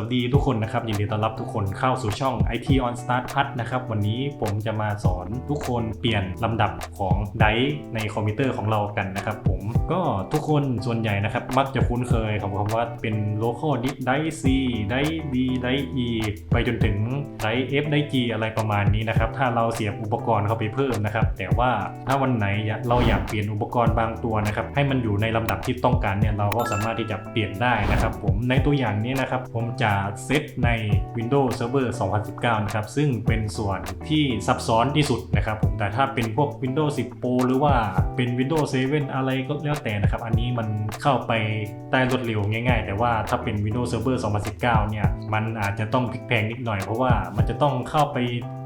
สวัสดีทุกคนนะครับ ยินดีต้อนรับทุกคนเข้าสู่ช่อง IT on Start พัดนะครับ วันนี้ผมจะมาสอนทุกคนเปลี่ยนลำดับของไดร์ในคอมพิวเตอร์ของเรากันนะครับผมก็ทุกคนส่วนใหญ่นะครับ มักจะคุ้นเคยคำคำว่าเป็น local disk ไดร์ C ไดร์ D ไดร์ E ไปจนถึงไดร์ F ไดร์ G อะไรประมาณนี้นะครับ ถ้าเราเสียบอุปกรณ์เข้าไปเพิ่มนะครับ แต่ว่าถ้าวันไหนเราอยากเปลี่ยนอุปกรณ์บางตัวนะครับ ให้มันอยู่ในลำดับที่ต้องการเนี่ยเราก็สามารถที่จะเปลี่ยนได้นะครับ ผมในตัวอย่างนี้นะครับผมจะเซตใน Windows Server 2019 นะครับ ซึ่งเป็นส่วนที่ซับซ้อนที่สุดนะครับผม แต่ถ้าเป็นพวก Windows 10 Pro หรือว่าเป็น Windows 7 อะไรก็แล้วแต่นะครับ อันนี้มันเข้าไปใต้รวดเร็วง่าย ๆ แต่ว่าถ้าเป็น Windows Server 2019 เนี่ย มันอาจจะต้องพลิกแพงนิดหน่อยเพราะว่ามันจะต้องเข้าไป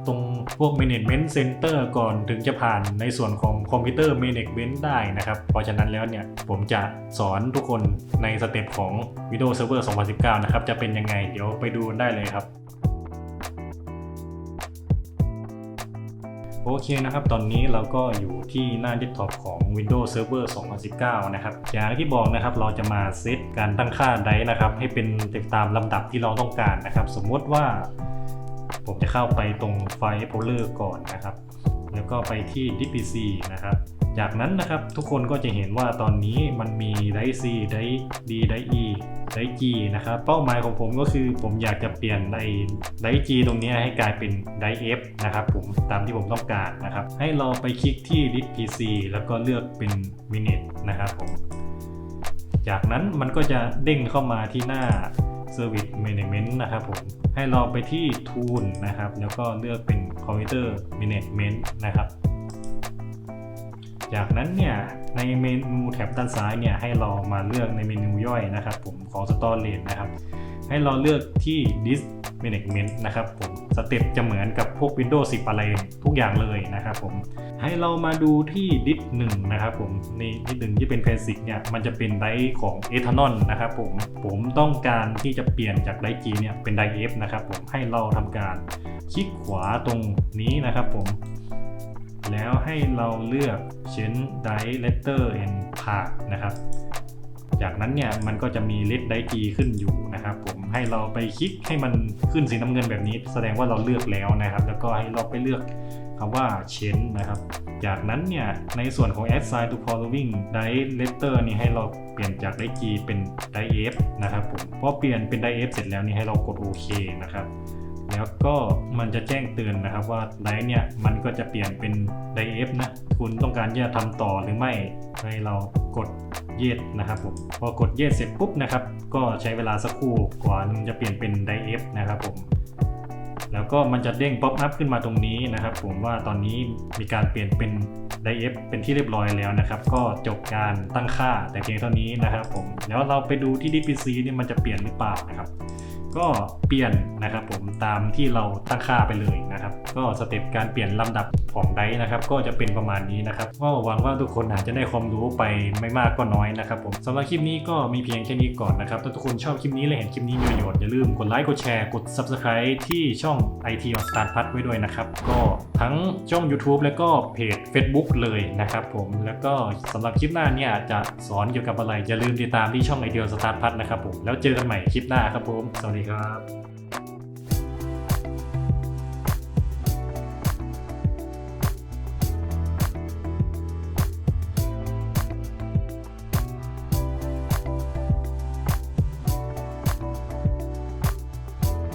ตรงพวก Management Center ก่อนถึงจะผ่านในส่วนของคอมพิวเตอร์ Management ได้นะครับ เพราะฉะนั้นแล้วเนี่ยผมจะสอนทุกคนในสเต็ปของ Windows Server 2019 นะครับ จะเป็นยังไงเดี๋ยวไปดูได้เลยครับโอเคนะครับ ตอนนี้เราก็อยู่ที่หน้าเดสก์ท็อปของ Windows Server 2019 นะครับ อย่างที่บอกนะครับ เราจะมาเซตการตั้งค่าไดร์นะครับ ให้เป็นตามลำดับที่เราต้องการนะครับ สมมติว่า ผมจะเข้าไปตรงไฟล์ Explorer ก่อนนะครับ แล้วก็ไปที่ DPC นะครับ จากนั้นนะครับทุกคนก็จะเห็นว่าตอนนี้มันมีไดร์ C ไดร์ D ไดร์ E ไดร์ G นะครับ เป้าหมายของผมก็คือผมอยากจะเปลี่ยนไดไดร์ G ตรงนี้ให้กลายเป็นไดร์ F นะครับผมตามที่ผมต้องการนะครับ ให้เราไปคลิกที่ Disk PC แล้วก็เลือกเป็น Minute นะครับผมจากนั้นมันก็จะเด้งเข้ามาที่หน้า Service Management นะครับผมให้เราไปที่ Tool นะครับ แล้วก็เลือกเป็น Computer Management นะครับ จากนั้นเนี่ยในเมนูแถบด้านซ้ายเนี่ยให้เรามาเลือกในเมนูย่อยนะครับ ผมของ Storage นะครับ ให้เราเลือกที่ Disk Management นะครับผมสเต็ปจะเหมือนกับพวก Windows 10 อะไรทุกอย่างเลยนะครับผมให้เรามาดูที่ Disk 1นะครับผมในดิสหนึ่งที่เป็น Basic เนี่ยมันจะเป็นไดของ Ethanol นะครับผมผมต้องการที่จะเปลี่ยนจากไดร์ G เนี่ยเป็นไดร์ F นะครับผมให้เราทำการคลิกขวาตรงนี้นะครับผมแล้วให้เราเลือก Change Die Letter and Part นะครับ จากนั้นเนี่ยมันก็จะมี Let Die G ขึ้นอยู่นะครับผม ให้เราไปคลิกให้มันขึ้นสีน้ำเงินแบบนี้ แสดงว่าเราเลือกแล้วนะครับ แล้วก็ให้เราไปเลือกคำว่า Change นะครับ จากนั้นเนี่ยในส่วนของ Assign to following Die Letter นี่ให้เราเปลี่ยนจาก Die G เป็น Die F นะครับผมพอเปลี่ยนเป็น Die F เสร็จแล้วนี่ให้เรากดโอเคนะครับแล้วก็มันจะแจ้งเตือนนะครับว่าไดร์เนี่ยมันก็จะเปลี่ยนเป็นไดร์ F นะ คุณต้องการจะทำต่อหรือไม่ ให้เรากดเยดนะครับผมพอกดเยดเสร็จปุ๊บนะครับก็ใช้เวลาสักครู่กว่ามันจะเปลี่ยนเป็นไดร์ F นะครับผมแล้วก็มันจะเด้งป๊อปอัพขึ้นมาตรงนี้นะครับผมว่าตอนนี้มีการเปลี่ยนเป็นไดร์ F เป็นที่เรียบร้อยแล้วนะครับ ก็จบการตั้งค่าแต่เพียงเท่านี้นะครับผมแล้วเราไปดูที่ DPC นี่มันจะเปลี่ยนหรือเปล่านะครับ ก็เปลี่ยนนะครับผมตามที่เราตั้งค่าไปเลยนะครับ ก็สเต็ปการเปลี่ยนลำดับของไดร์นะครับก็จะเป็นประมาณนี้นะครับก็หวังว่าทุกคนอาจจะได้ความรู้ไปไม่มากก็น้อยนะครับผมสำหรับคลิปนี้ก็มีเพียงแค่นี้ก่อนนะครับถ้าทุกคนชอบคลิปนี้และเห็นคลิปนี้มีประโยชน์อย่าลืมกดไลค์กดแชร์กด Subscribe ที่ช่อง IT on Start พัดไว้ด้วยนะครับก็ ทั้งช่อง YouTube และก็เพจ Facebook เลยนะครับผมแล้วก็สำหรับคลิปหน้าเนี่ยจะสอนเกี่ยวกับอะไรอย่าลืมติดตามที่ช่องไอเดียสตาร์ทพัดนะครับผมแล้วเจอกันใหม่คลิปหน้าครับผม สวัสดีครับ